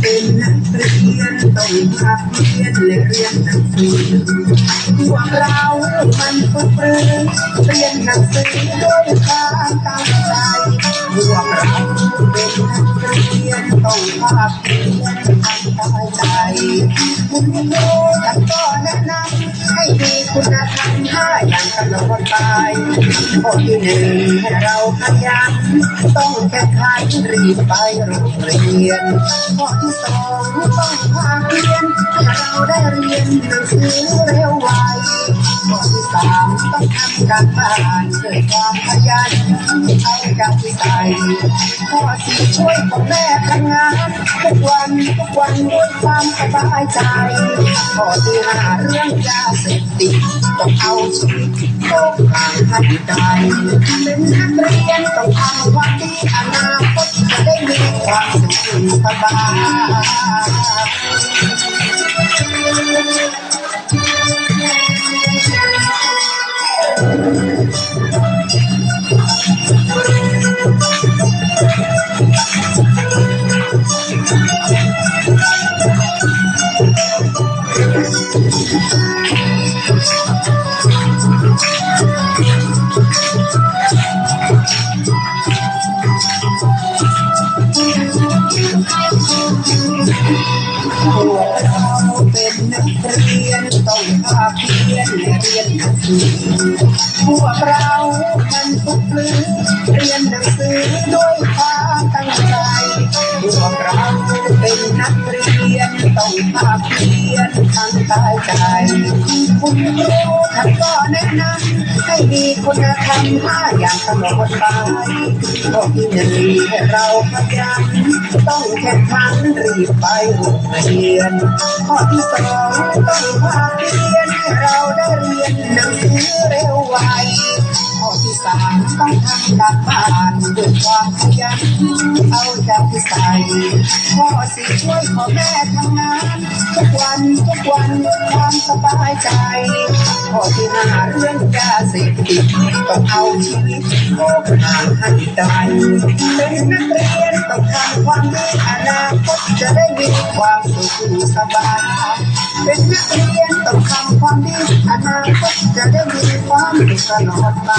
เป็นนักเรียนต้องภาคเรียนและเรียนหนังสือพวกเรามันฝึกปรือเรียนหนังสือด้วยความตั้งใจพวกเราเป็นนักเรียนต้องภาคเรียนทำตั้งใจคุณครูท่านก็แนะนำ ให้มีคุณธรรมห้าอย่างตลอดไปข้อที่หนึ่งให้เราขยันต้องแข่งขรีบไปโรงเรียนข้อที่สองต้องพาเรียนให้เราได้เรียนหนังสือเร็วไวข้อ สามต้องทำการบ้านด้วยความขยันเอาใจใส่ข้อสี่ช่วยพ่อแม่ทำงานทุกวันทุกวันด้วยความสบายใจข้อที่ห้าเรื่องยาเสพติดต้องเอาชีวิตโลกห่างให้ไกลเป็นนักเรียนต้องทำความดีอนาคตจะได้มีความสุขสบาย เราเป็นนักเรียนต้องภาคเรียนและเรียนหนังสือ พวกเรามันทุกเรือเรียนหนังสือด้วยความตั้งใจพวกเราเป็นนักเรียน ต้องภาคเรียนทั้งกายใจ คุณครูท่านก็แนะนำให้มีคุณธรรมห้าอย่างตลอดไปข้อที่หนึ่งให้เราขยันต้องแข่งขันรีบไปโรงเรียน ข้อที่สองต้องพาเรียนให้เราได้เรียนหนังสือเร็วไวข้อที่สาม ต้องทำการบ้านด้วยความขยันเอาใจใส่ข้อสี่ช่วยพ่อแม่ทำงานทุกวันทุกวันด้วยความสบายใจข้อที่หาเรื่องยาเสพติดต้องเอาชีวิตโลกห่างให้ไกลเป็นนักเรียนต้องทำความดีอนาคตจะได้มีความสุขสบาย เป็นนักเรียนต้องทำความดีอนาคตจะได้มีความสุขตลอดไป